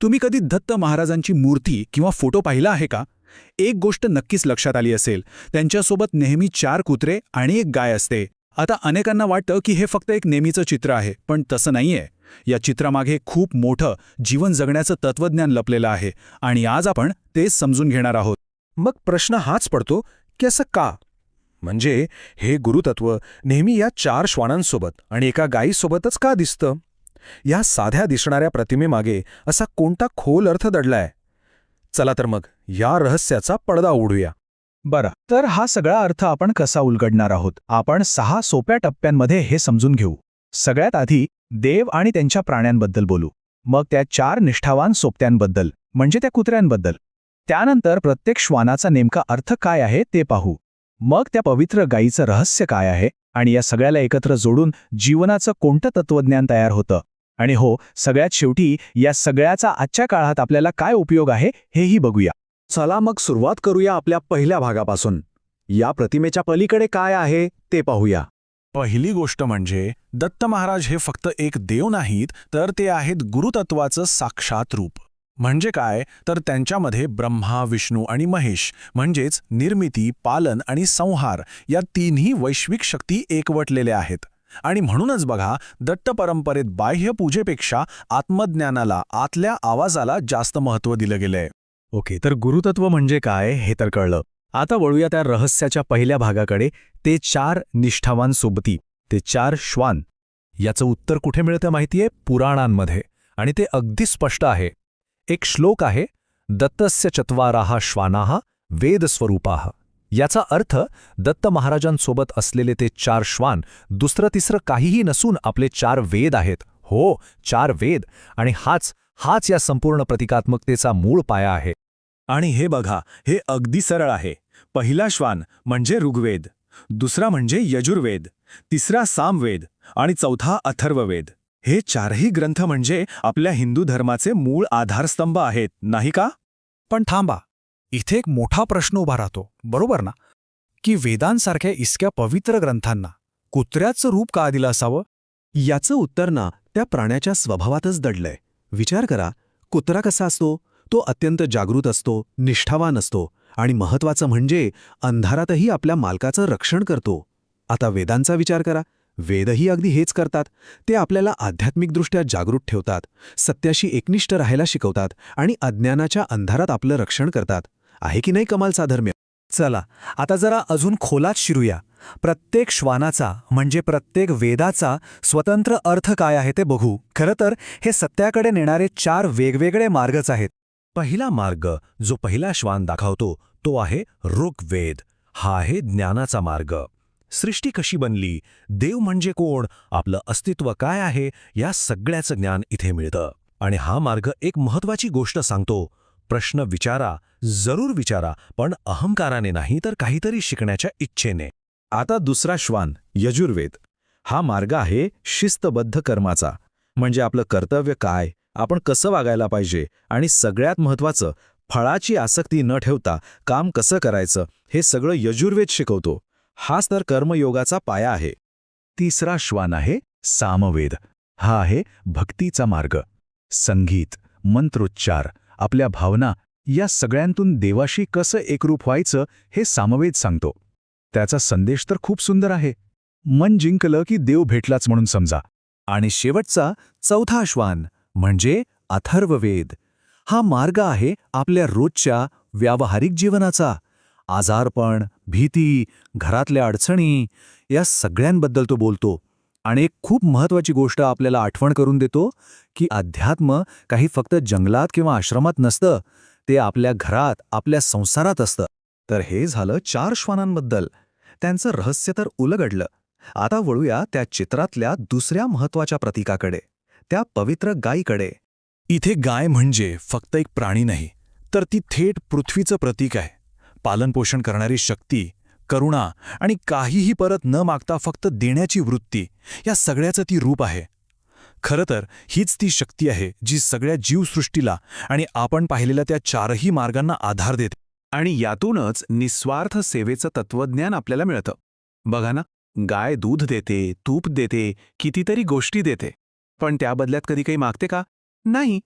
तुम्ही कधी दत्त महाराजांची मूर्ती किंवा फोटो पाहिला आहे का? एक गोष्ट नक्कीच लक्षात आली असेल. त्यांच्यासोबत नेहमी चार कुत्रे आणि एक गाय असते. आता अनेकांना वाटतं की हे फक्त एक नेहमीचं चित्र आहे पण तसं नाहीये. या चित्रामागे खूप मोठं जीवन जगण्याचं तत्वज्ञान लपलेलं आहे आणि आज आपण तेच समजून घेणार आहोत. मग प्रश्न हाच पडतो की असं का? म्हणजे हे गुरुतत्व नेहमी या चार श्वानांसोबत आणि एका गायीसोबतच का दिसतं? या साध्या दिसणाऱ्या प्रतिमेमागे असा कोणता खोल अर्थ दडलाय? चला तर मग या रहस्याचा पडदा उडूया बरं तर हा सगळा अर्थ आपण कसा उलगडणार आहोत? आपण सहा सोप्या टप्प्यांमध्ये हे समजून घेऊ. सगळ्यात आधी देव आणि त्यांच्या प्राण्यांबद्दल बोलू. मग त्या चार निष्ठावान सोपत्यांबद्दल म्हणजे त्या कुत्र्यांबद्दल. त्यानंतर प्रत्येक श्वानाचा नेमका अर्थ काय आहे ते पाहू. मग त्या पवित्र गायीचं रहस्य काय आहे आणि या सगळ्याला एकत्र जोडून जीवनाचं कोणतं तत्वज्ञान तयार होतं? आणि हो सगळ्यात शेवटी या सगळ्याचा आजच्या काळात आपल्याला काय उपयोग आहे हेही बघूया. चला मग सुरुवात करूया आपल्या पहिल्या भागापासून. या प्रतिमेच्या पलीकडे काय आहे ते पाहूया. पहिली गोष्ट म्हणजे दत्त महाराज हे फक्त एक देव नाहीत तर ते आहेत गुरुतत्वाचं साक्षात रूप. म्हणजे काय तर त्यांच्यामध्ये ब्रह्मा विष्णू आणि महेश म्हणजेच निर्मिती पालन आणि संहार या तिन्ही वैश्विक शक्ती एकवटलेल्या आहेत. आणि म्हणूनच बघा दत्त परंपरेत बाह्य पूजेपेक्षा आत्मज्ञानाला आतल्या आवाजाला जास्त महत्त्व दिलं गेलंय. ओके तर गुरुतत्व म्हणजे काय हे तर कळलं. आता वळूया त्या रहस्याच्या पहिल्या भागाकडे. ते चार निष्ठावान सोबती ते चार श्वान याचं उत्तर कुठे मिळतं माहितीये? पुराणांमध्ये. आणि ते अगदी स्पष्ट आहे. एक श्लोक आहे दत्तस्य चत्वाराहा श्वानाहा वेदस्वरूपाह याचा अर्थ दत्त महाराजांसोबत असलेले ते चार श्वान दुसरं तिसरं काहीही नसून आपले चार वेद आहेत. हो चार वेद. आणि हाच हाच या संपूर्ण प्रतिकात्मकतेचा मूळ पाया आहे. आणि हे बघा हे अगदी सरळ आहे. पहिला श्वान म्हणजे ऋग्वेद. दुसरा म्हणजे यजुर्वेद. तिसरा सामवेद. आणि चौथा अथर्ववेद. हे चारही ग्रंथ म्हणजे आपल्या हिंदू धर्माचे मूळ आधारस्तंभ आहेत नाही का? पण थांबा. इथे एक मोठा प्रश्न उभा राहतो बरोबर ना? की वेदांसारख्या इसक्या पवित्र ग्रंथांना कुत्र्याचं रूप का दिलं असावं? याचं उत्तर ना त्या प्राण्याच्या स्वभावातच दडलंय. विचार करा कुत्रा कसा असतो? तो अत्यंत जागृत असतो निष्ठावान असतो आणि महत्वाचं म्हणजे अंधारातही आपल्या मालकाचं रक्षण करतो. आता वेदांचा विचार करा. वेदही अगदी हेच करतात. ते आपल्याला आध्यात्मिकदृष्ट्या जागृत ठेवतात सत्याशी एकनिष्ठ राहायला शिकवतात आणि अज्ञानाच्या अंधारात आपलं रक्षण करतात. आहे की नाही कमाल साधर्म्य? चला आता जरा अजून खोलात शिरूया. प्रत्येक श्वानाचा म्हणजे प्रत्येक वेदाचा स्वतंत्र अर्थ काय आहे ते बघू. खरं तर हे सत्याकडे नेणारे चार वेगवेगळे मार्गच आहेत. पहिला मार्ग जो पहिला श्वान दाखवतो तो आहे ऋग्वेद. हा आहे ज्ञानाचा मार्ग. सृष्टी कशी बनली? देव म्हणजे कोण? आपलं अस्तित्व काय आहे? या सगळ्याचं ज्ञान इथे मिळतं. आणि हा मार्ग एक महत्वाची गोष्ट सांगतो. प्रश्न विचारा जरूर विचारा पण अहंकाराने नाही तर काहीतरी शिकण्याच्या इच्छेने. आता दुसरा श्वान यजुर्वेद. हा मार्ग आहे शिस्तबद्ध कर्माचा. म्हणजे आपलं कर्तव्य काय आपण कसं वागायला पाहिजे आणि सगळ्यात महत्वाचं फळाची आसक्ती न ठेवता काम कसं करायचं हे सगळं यजुर्वेद शिकवतो. हाच तर कर्मयोगाचा पाया आहे. तिसरा श्वान आहे सामवेद. हा आहे भक्तीचा मार्ग. संगीत मंत्रोच्चार. आपल्या भावना या सगळ्यांतून देवाशी कसं एकरूप व्हायचं हे सामवेद सांगतो. त्याचा संदेश तर खूप सुंदर आहे. मन जिंकलं की देव भेटलाच म्हणून समजा. आणि शेवटचा चौथा श्वान म्हणजे अथर्ववेद. हा मार्ग आहे आपल्या रोजच्या व्यावहारिक जीवनाचा. आजारपण भीती घरातल्या अडचणी या सगळ्यांबद्दल तो बोलतो. आणि एक खूप महत्वाची गोष्ट आपल्याला आठवण करून देतो की अध्यात्म काही फक्त जंगलात किंवा आश्रमात नसतं ते आपल्या घरात आपल्या संसारात असतं. तर हे झालं चार श्वानांबद्दल. त्यांचं रहस्य तर उलगडलं. आता वळूया त्या चित्रातल्या दुसऱ्या महत्त्वाच्या प्रतीकाकडे त्या पवित्र गायीकडे. इथे गाय म्हणजे फक्त एक प्राणी नाही तर ती थेट पृथ्वीचं प्रतीक आहे. पालनपोषण करणारी शक्ती करुणा आणि काहीही परत न मागता फक्त देण्याची वृत्ती या सगळ्याचं ती रूप आहे. खरं तर हीच ती शक्ती आहे जी सगळ्या जीवसृष्टीला आणि आपण पाहिलेल्या त्या चारही मार्गांना आधार देते आणि यातूनच निस्वार्थ सेवेचं तत्वज्ञान आपल्याला मिळतं. बघा ना गाय दूध देते तूप देते कितीतरी गोष्टी देते. पण त्या बदल्यात कधी काही मागते का? नाही.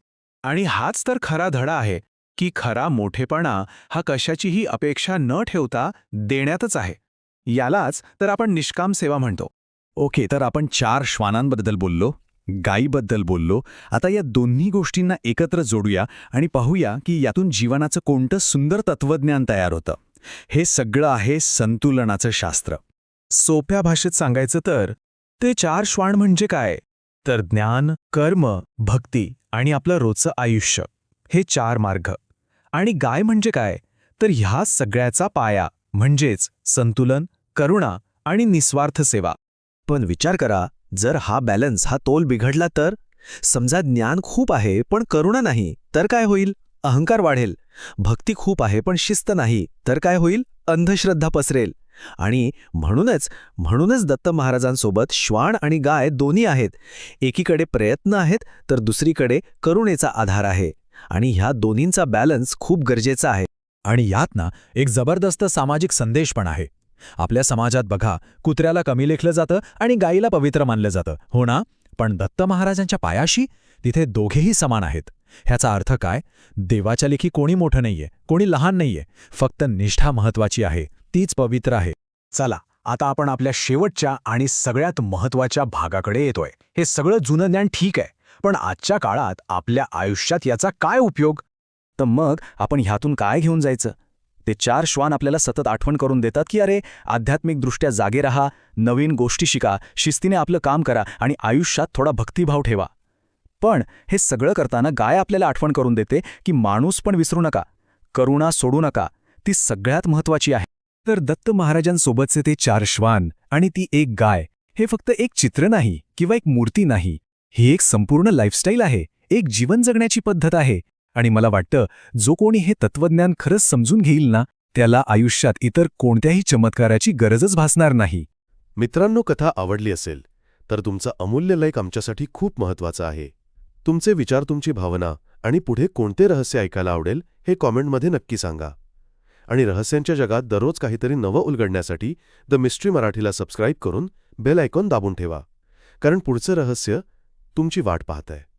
आणि हाच तर खरा धडा आहे. की खरा मोठेपणा हा कशाचीही अपेक्षा न ठेवता देण्यातच आहे. यालाच तर आपण निष्काम सेवा म्हणतो. ओके तर आपण चार श्वानांबद्दल बोललो गायीबद्दल बोललो. आता या दोन्ही गोष्टींना एकत्र जोडूया आणि पाहूया की यातून जीवनाचं कोणतं सुंदर तत्वज्ञान तयार होतं. हे सगळं आहे संतुलनाचं शास्त्र. सोप्या भाषेत सांगायचं तर ते चार श्वान म्हणजे काय? तर ज्ञान कर्म भक्ती आणि आपलं रोजचं आयुष्य. हे चार मार्ग. आणि गाय म्हणजे काय? तर ह्या सगळ्याचा पाया म्हणजेच संतुलन करुणा आणि निस्वार्थ सेवा. पण विचार करा जर हा बॅलन्स हा तोल बिघडला तर? समजा ज्ञान खूप आहे पण करुणा नाही तर काय होईल? अहंकार वाढेल. भक्ती खूप आहे पण शिस्त नाही तर काय होईल? अंधश्रद्धा पसरेल. आणि म्हणूनच म्हणूनच दत्त महाराजांसोबत श्वान आणि गाय दोन्ही आहेत. एकीकडे प्रयत्न आहेत तर दुसरीकडे करुणेचा आधार आहे. आणि ह्या दोन्हींचा बॅलन्स खूप गरजेचा आहे. आणि यात ना एक जबरदस्त सामाजिक संदेश पण आहे. आपल्या समाजात बघा कुत्र्याला कमी लेखलं जातं आणि गायीला पवित्र मानलं जातं. हो ना? पण दत्त महाराजांच्या पायाशी तिथे दोघेही समान आहेत. ह्याचा अर्थ काय? देवाच्या लेखी कोणी मोठं नाहीये कोणी लहान नाहीये. फक्त निष्ठा महत्वाची आहे. तीच पवित्र आहे. चला आता आपण आपल्या शेवटच्या आणि सगळ्यात महत्त्वाच्या भागाकडे येतोय. हे सगळं जुनं ज्ञान ठीक आहे. पण आजच्या काळात आपल्या आयुष्यात याचा काय उपयोग? तर मग आपण ह्यातून काय घेऊन जायचं? ते चार श्वान आपल्याला सतत आठवण करून देतात की अरे आध्यात्मिकदृष्ट्या जागे रहा नवीन गोष्टी शिका शिस्तीने आपलं काम करा आणि आयुष्यात थोडा भक्तिभाव ठेवा. पण हे सगळं करताना गाय आपल्याला आठवण करून देते की माणूस पण विसरू नका करुणा सोडू नका ती सगळ्यात महत्वाची आहे. तर दत्त महाराजांसोबतचे ते चार श्वान आणि ती एक गाय हे फक्त एक चित्र नाही किंवा एक मूर्ती नाही. ही एक संपूर्ण लाईफस्टाईल आहे एक जीवन जगण्याची पद्धत आहे. आणि मला वाटतं जो कोणी हे तत्वज्ञान खरंच समजून घेईल ना त्याला आयुष्यात इतर कोणत्याही चमत्काराची गरजच भासणार नाही. मित्रांनो कथा आवडली असेल तर तुमचा अमूल्य लाईक आमच्यासाठी खूप महत्त्वाचा आहे. तुमचे विचार तुमची भावना आणि पुढे कोणते रहस्य ऐकायला आवडेल हे कॉमेंटमध्ये नक्की सांगा. आणि रहस्यांच्या जगात दररोज काहीतरी नवं उलगडण्यासाठी द मिस्ट्री मराठीला सबस्क्राईब करून बेल आयकॉन दाबून ठेवा. कारण पुढचं रहस्य तुमची वाट पाहत आहे